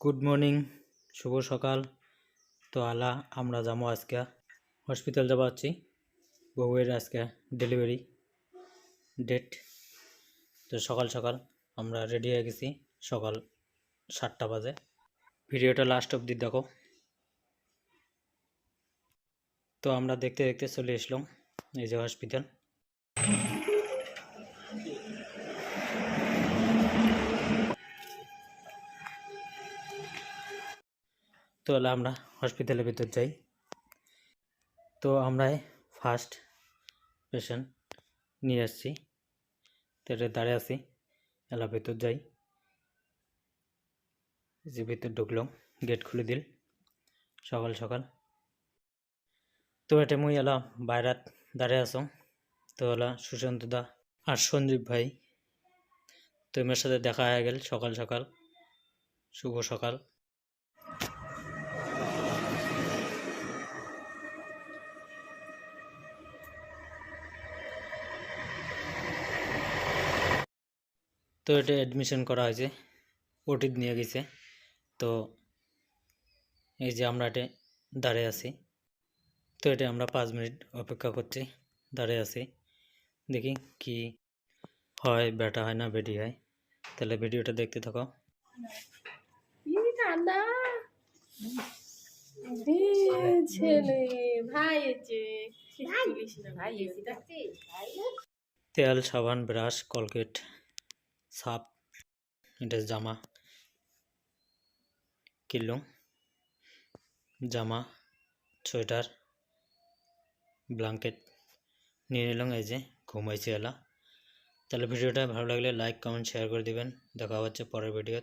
Good morning শুভ সকাল। তো আলা, আমরা যাব আজকে হসপিটাল যাব আছি। বউয়ের আজকে ডেলিভারি ডেট তো সকাল সকাল আমরা রেডি হয়ে গেছি, সকাল সাতটা বাজে। ভিডিওটা লাস্ট অবধি দেখো। তো আমরা দেখতে দেখতে চলে এসলাম এই যে হসপিটাল তো হলে আমরা হসপিটালের ভিতর যাই। তো আমরাই ফার্স্ট পেশেন্ট নিয়ে আসছি। তো এটা দাঁড়িয়ে আছি, এলা ভিতর যাই। যে ভিতর ঢুকলাম গেট খুলে দিল, সকাল সকাল। তো এটা মুই এলা বাইরাত দাঁড়িয়ে আছো। তো এলা সুশান্ত দা আর সঞ্জীব ভাই। তো এমের সাথে দেখা হয়ে গেল, সকাল সকাল, শুভ সকাল। তো এটা অ্যাডমিশন করা হয়েছে ওটি নিয়ে গেছে তো এই যে আমরা এটা দাঁড়িয়ে আছি তো এটা আমরা পাঁচ মিনিট অপেক্ষা করছি দাঁড়িয়ে আছি দেখি কি হয় বেটা হয় না বেটি হয় তাহলে ভিডিওটা দেখতে থাকো তেল সাবান ব্রাশ কলগেট সাপ, এটা জামা কিনলাম জামা, সোয়েটার, ব্লাঙ্কেট, নিয়ে নিলাম এই যে ঘুমাইছে এলা। তাহলে ভিডিওটা ভালো লাগলে লাইক কমেন্ট শেয়ার করে দিবেন। দেখা হচ্ছে পরের ভিডিও